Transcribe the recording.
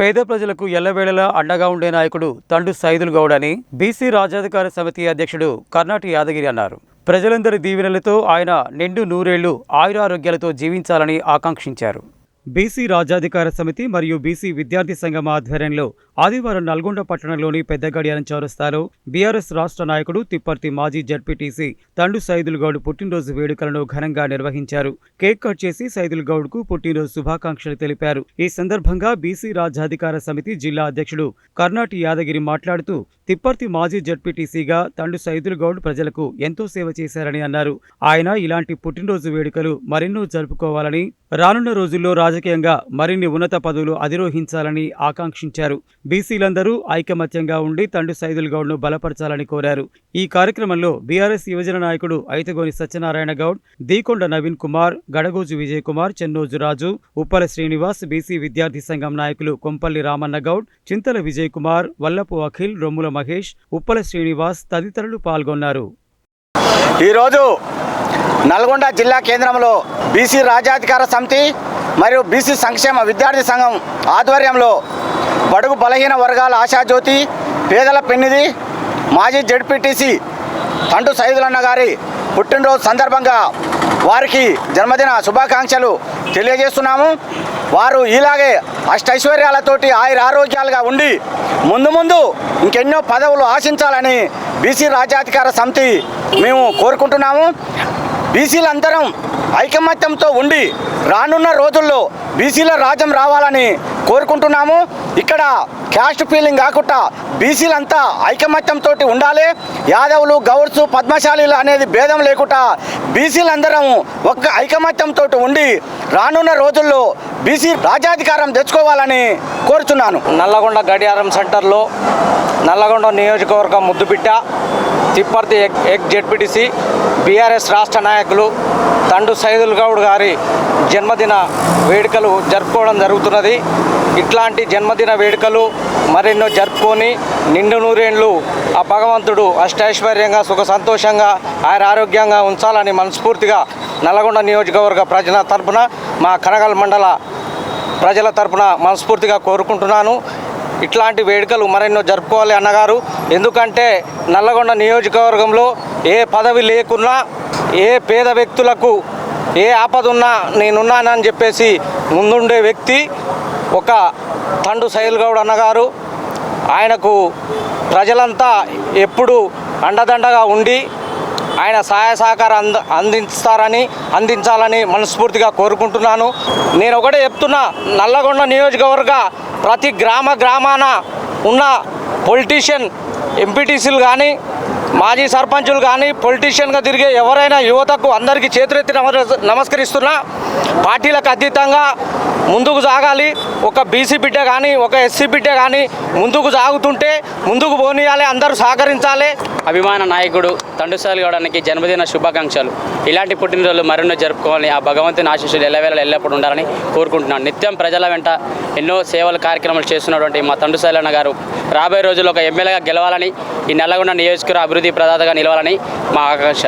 పేద ప్రజలకు ఎల్లవేళలా అండగా ఉండే నాయకుడు తండు సైదుల్ గౌడ్ అని బీసీ రాజ్యాధికార సమితి అధ్యక్షుడు కర్ణాటి యాదగిరి అన్నారు. ప్రజలందరి దీవెనలతో ఆయన నిండు నూరేళ్ళు ఆయురారోగ్యాలతో జీవించాలని ఆకాంక్షించారు. బీసీ రాజ్యాధికార సమితి మరియు బీసీ విద్యార్థి సంఘం ఆధ్వర్యంలో ఆదివారం నల్గొండ పట్టణంలోని పెద్దగడియారం చౌరస్తాలో బీఆర్ఎస్ రాష్ట్ర నాయకుడు తిప్పర్తి మాజీ జడ్పీటీసీ తండు సైదుల్గౌడ్ పుట్టినరోజు వేడుకలను ఘనంగా నిర్వహించారు. కేక్ కట్ చేసి సైదుల్గౌడ్కు పుట్టినరోజు శుభాకాంక్షలు తెలిపారు. ఈ సందర్భంగా బీసీ రాజ్యాధికార సమితి జిల్లా అధ్యక్షుడు కర్ణాటి యాదగిరి మాట్లాడుతూ తిప్పర్తి మాజీ జడ్పీటీసీగా తండు సైదుల్గౌడ్ ప్రజలకు ఎంతో సేవ చేశారని అన్నారు. ఆయన ఇలాంటి పుట్టినరోజు వేడుకలు మరెన్నో జరుపుకోవాలని రానున్న రోజుల్లో రాజకీయంగా మరిన్ని ఉన్నత పదవులు అధిరోహించాలని ఆకాంక్షించారు. బీసీలందరూ ఐకమత్యంగా ఉండి తండ్రి సైదుల్ గౌడ్ను బలపరచాలని కోరారు. ఈ కార్యక్రమంలో బీఆర్ఎస్ యువజన నాయకుడు ఐతగోని సత్యనారాయణ గౌడ్ దీకొండ నవీన్ కుమార్ గడగోజు విజయ్ కుమార్ చెన్నోజు రాజు ఉప్పల శ్రీనివాస్ బీసీ విద్యార్థి సంఘం నాయకులు కొంపల్లి రామన్న గౌడ్ చింతల విజయ్ కుమార్ వల్లపు అఖిల్ రొమ్ముల మహేష్ ఉప్పల శ్రీనివాస్ తదితరులు పాల్గొన్నారు. ఈరోజు నల్గొండ జిల్లా కేంద్రంలో బీసీ రాజ్యాధికార సమితి మరియు బీసీ సంక్షేమ విద్యార్థి సంఘం ఆధ్వర్యంలో బడుగు బలహీన వర్గాల ఆశాజ్యోతి పేదల పెన్నిది మాజీ జడ్పీటీసీ తండు సైదులన్న గారి పుట్టినరోజు సందర్భంగా వారికి జన్మదిన శుభాకాంక్షలు తెలియజేస్తున్నాము. వారు ఇలాగే అష్టైశ్వర్యాలతోటి ఆయుర ఆరోగ్యాలుగా ఉండి ముందు ముందు ఇంకెన్నో పదవులు ఆశించాలని బీసీ రాజ్యాధికార సమితి మేము కోరుకుంటున్నాము. బీసీలందరం ఐకమత్యంతో ఉండి రానున్న రోజుల్లో బీసీల రాజ్యం రావాలని కోరుకుంటున్నాము. ఇక్కడ క్యాస్ట్ ఫీలింగ్ కాకుండా బీసీలంతా ఐకమత్యంతో ఉండాలి. యాదవులు గౌడ్స్ పద్మశాలీలు అనేది భేదం లేకుండా బీసీలందరం ఒక్క ఐకమత్యంతో ఉండి రానున్న రోజుల్లో బీసీ రాజ్యాధికారం తెచ్చుకోవాలని కోరుచున్నాను. నల్లగొండ గడియారం సెంటర్లో నల్లగొండ నియోజకవర్గం ముద్దుబిట్ట తిప్పర్తి ఎగ్ ఎగ్ జెడ్పీటీసీ బీఆర్ఎస్ రాష్ట్ర నాయకులు తండు సైదుల్ గౌడ్ గారి జన్మదిన వేడుకలు జరుపుకోవడం జరుగుతున్నది. ఇట్లాంటి జన్మదిన వేడుకలు మరెన్నో జరుపుకొని నిండు నూరేండ్లు ఆ భగవంతుడు అష్టైశ్వర్యంగా సుఖ సంతోషంగా ఆయన ఆరోగ్యంగా ఉంచాలని మనస్ఫూర్తిగా నల్లగొండ నియోజకవర్గ ప్రజల తరపున మా కనగల్ మండల ప్రజల తరపున మనస్ఫూర్తిగా కోరుకుంటున్నాను. ఇట్లాంటి వేడుకలు మరెన్నో జరుపుకోవాలి అన్నగారు. ఎందుకంటే నల్లగొండ నియోజకవర్గంలో ఏ పదవి లేకున్నా ఏ పేద వ్యక్తులకు ఏ ఆపదున్నా నేనున్నానని చెప్పేసి ముందుండే వ్యక్తి ఒక తండు సైల్ గౌడ్ అన్నగారు ఆయనకు ప్రజలంతా ఎప్పుడు అండదండగా ఉండి ఆయన సహాయ సహకారం అంద అందిస్తారని అందించాలని మనస్ఫూర్తిగా కోరుకుంటున్నాను. నేను ఒకటే చెప్తున్నా నల్లగొండ నియోజకవర్గ ప్రతి గ్రామ గ్రామాన ఉన్న పొలిటీషియన్ ఎంపీటీసీలు కానీ మాజీ సర్పంచులు కానీ పొలిటీషియన్గా తిరిగే ఎవరైనా యువతకు అందరికీ చేతులెత్తి నమస్కరిస్తున్నా పార్టీలకు అతీతంగా ముందుకు సాగాలి. ఒక బీసీ బిడ్డ కానీ ఒక ఎస్సీ బిడ్డ కానీ ముందుకు సాగుతుంటే ముందుకు పోనీయాలి అందరూ సహకరించాలి. అభిమాన నాయకుడు తండుసాలి కావడానికి జన్మదిన శుభాకాంక్షలు. ఇలాంటి పుట్టినరోజులు మరెన్నో జరుపుకోవాలని ఆ భగవంతుని ఆశీస్సులు ఎల్లవేళ ఎల్లప్పుడు ఉండాలని కోరుకుంటున్నాను. నిత్యం ప్రజల వెంట ఎన్నో సేవల కార్యక్రమాలు చేస్తున్నటువంటి మా తండుసాలి అన్న గారు రాబోయే రోజుల్లో ఒక ఎమ్మెల్యేగా గెలవాలని ఈ నల్లగొండ నియోజకవర్గ అభివృద్ధి ప్రదాతగా నిలవాలని మా ఆకాంక్ష.